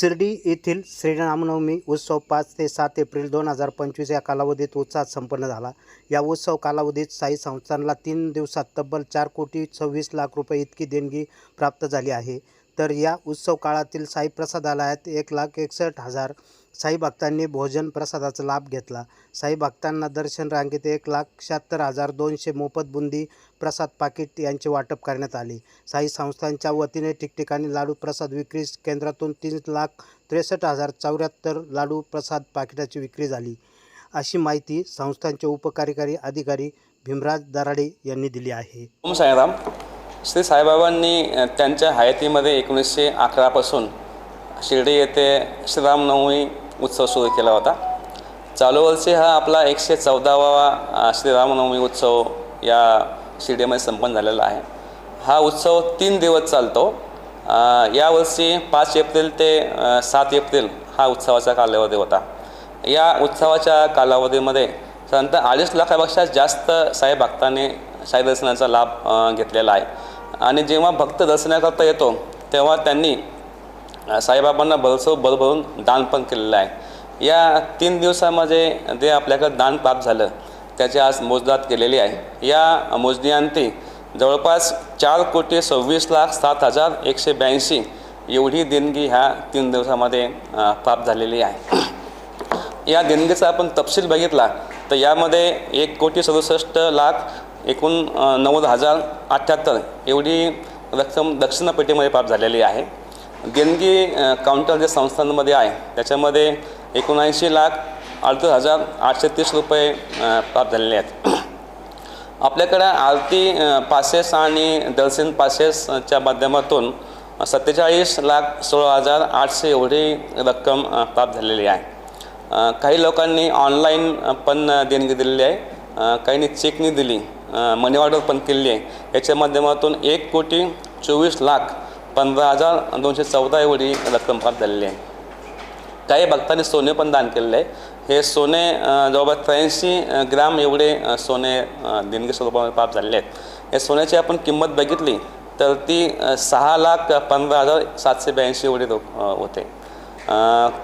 शिर्डी येथील श्रीरामनवमी उत्सव पाच ते सात एप्रिल दोन हजार पंचवीस या कालावधीत उत्साहात संपन्न झाला. या उत्सव कालावधीत साई संस्थानला तीन दिवसात तब्बल चार कोटी सव्वीस लाख रुपये इतकी देणगी प्राप्त झाली आहे. तर या उत्सव काळातील साई प्रसादालयात एक लाख एकसष्ट हजार साई भक्तांनी भोजन प्रसादाचा लाभ घेतला. साई भक्तांना दर्शन रांगेत एक लाख शहात्तर हजार दोनशे मोफत बुंदी प्रसाद पाकिट यांचे वाटप करण्यात आले. साई संस्थांच्या वतीने ठिकठिकाणी लाडू प्रसाद विक्री केंद्रातून तीन लाख त्रेसष्ट हजार चौऱ्याहत्तर लाडू प्रसाद पाकिटाची विक्री झाली. अशी माहिती संस्थांचे उपकार्यकारी अधिकारी भीमराज दराडे यांनी दिली आहे. ओम साईराम. श्री साईबाबांनी त्यांच्या हयातीमध्ये एकोणीसशे अकरापासून शिर्डी येथे श्रीरामनवमी उत्सव सुरू केला होता. चालू वर्षी हा आपला एकशे चौदावा श्रीरामनवमी उत्सव या शिर्डीमध्ये संपन्न झालेला आहे. हा उत्सव तीन दिवस चालतो. यावर्षी पाच एप्रिल ते सात एप्रिल हा उत्सवाचा कालावधी होता. या उत्सवाच्या कालावधीमध्ये साधारणतः अडीच लाखापेक्षा जास्त साई भक्तांनी साई दर्शनाचा लाभ घेतलेला आहे. आणि जेव्हा भक्त दर्शनाकरता येतो तेव्हा त्यांनी साईबाबांना भरसव भरभरून दान पण केलेलं आहे. या तीन दिवसामध्ये जे आपल्याकडं दान प्राप्त झालं. त्याची आज मोजदात केलेली आहे. या मोजणीअंती जवळपास चार कोटी सव्वीस लाख सात हजार एकशे ब्याऐंशी एवढी देणगी ह्या तीन दिवसामध्ये प्राप्त झालेली आहे. या देणगीचा आपण तपशील बघितला तर यामध्ये एक कोटी सदुसष्ट लाख एकूण नव्वद हजार अठ्ठ्याहत्तर एवढी रक्कम दक्षिणापेटीमध्ये प्राप्त झालेली आहे. देणगी काउंटर जे संस्थांमध्ये आहे त्याच्यामध्ये एकोणऐंशी लाख अडतीस हजार आठशे तीस रुपये प्राप्त झालेले आहेत. आपल्याकडे आरती पासेस आणि दर्शन पासेसच्या माध्यमातून सत्तेचाळीस लाख सोळा हजार आठशे एवढी रक्कम प्राप्त झालेली आहे. काही लोकांनी ऑनलाईन पण देणगी दिलेली आहे. काहींनी चेकनी दिली. मनी ऑर्डर पण केलेली आहे. याच्या माध्यमातून एक कोटी चोवीस लाख पंधरा हजार दोनशे चौदा एवढी रक्कम प्राप्त झालेली आहे. काही भक्तांनी सोने पण दान केलेले आहे. हे सोने जवळपास त्र्याऐंशी ग्राम एवढे सोने देणगी स्वरूपामध्ये प्राप्त झालेले आहेत. या सोन्याची आपण किंमत बघितली तर ती सहा लाख पंधरा हजार सातशे ब्याऐंशी एवढी रो होते.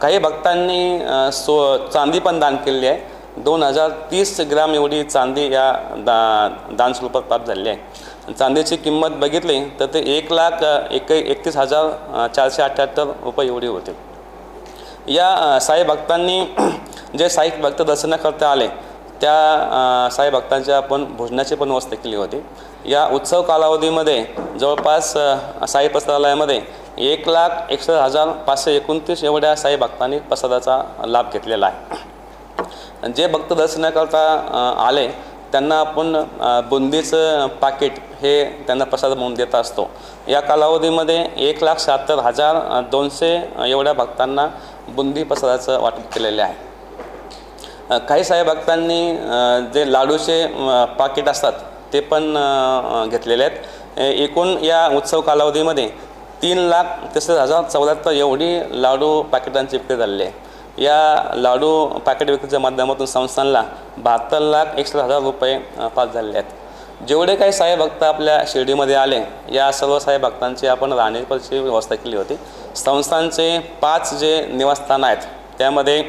काही भक्तांनी सो चांदी पण दान केलेली आहे. दोन हजार तीस ग्राम एवढी चांदी या दा दान स्वरूपात प्राप्त झालेली आहे. चांदीची किंमत बघितली तर ते एक लाख एक एकतीस हजार चारशे अठ्ठ्याहत्तर रुपये एवढी होते. या साई भक्तांनी जे साई भक्त दर्शनाकरता आले त्या साई भक्तांच्या आपण भोजनाची पण व्यवस्था केली होती. या उत्सव कालावधीमध्ये जवळपास साई प्रसादालयामध्ये एक लाख एकसष्ट हजार पाचशे एकोणतीस एवढ्या साई भक्तांनी प्रसादाचा लाभ घेतलेला आहे. जे भक्त दर्शनाकरता आले त्यांना आपण बुंदीचं पाकिट हे त्यांना प्रसाद म्हणून देत असतो. या कालावधीमध्ये एक लाख शहात्तर हजार दोनशे एवढ्या भक्तांना बुंदी प्रसादाचं वाटप केलेले आहे. काही साई भक्तांनी जे लाडूचे पाकिट असतात ते पण घेतलेले आहेत. एकूण या उत्सव कालावधीमध्ये तीन लाख तिसरे हजार चौऱ्याहत्तर एवढी लाडू पाकिटांची विक्री झालेली आहे. या लाडू पॅकेट विक्रीच्या माध्यमातून संस्थांना बहात्तर लाख एकसष्ट हजार रुपये पास झालेले आहेत. जेवढे काही साई भक्त आपल्या शिर्डीमध्ये आले या सर्व साई भक्तांची आपण राहण्याची व्यवस्था केली होती. संस्थांचे पाच जे निवासस्थान आहेत त्यामध्ये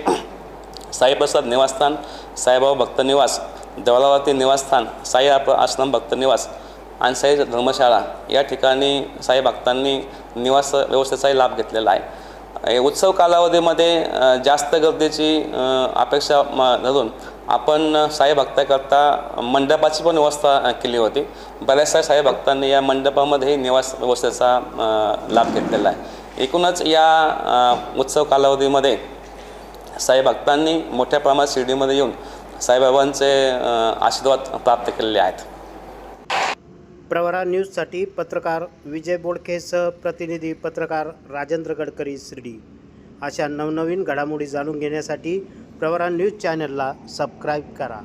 साईप्रसाद निवासस्थान साईबाबा भक्त निवास देवलावरती निवासस्थान साई आप आश्रम भक्त निवास आणि साई धर्मशाळा. या ठिकाणी साई भक्तांनी निवास व्यवस्थेचाही लाभ घेतलेला आहे. उत्सव कालावधीमध्ये जास्त गर्दीची अपेक्षा म धरून आपण साई भक्ताकरता मंडपाची पण व्यवस्था केली होती. बऱ्याचशा साई भक्तांनी या मंडपामध्येही निवास व्यवस्थेचा लाभ घेतलेला आहे. एकूणच या उत्सव कालावधीमध्ये साई भक्तांनी मोठ्या प्रमाणात शिर्डीमध्ये येऊन साईबाबांचे आशीर्वाद प्राप्त केलेले आहेत. प्रवरा न्यूजसाठी पत्रकार विजय बोडखेसह प्रतिनिधी पत्रकार राजेंद्र गडकरी शिर्डी. अशा नवनवीन घडामोडी जाणून घेण्यासाठी प्रवरा न्यूज चॅनलला सबस्क्राईब करा.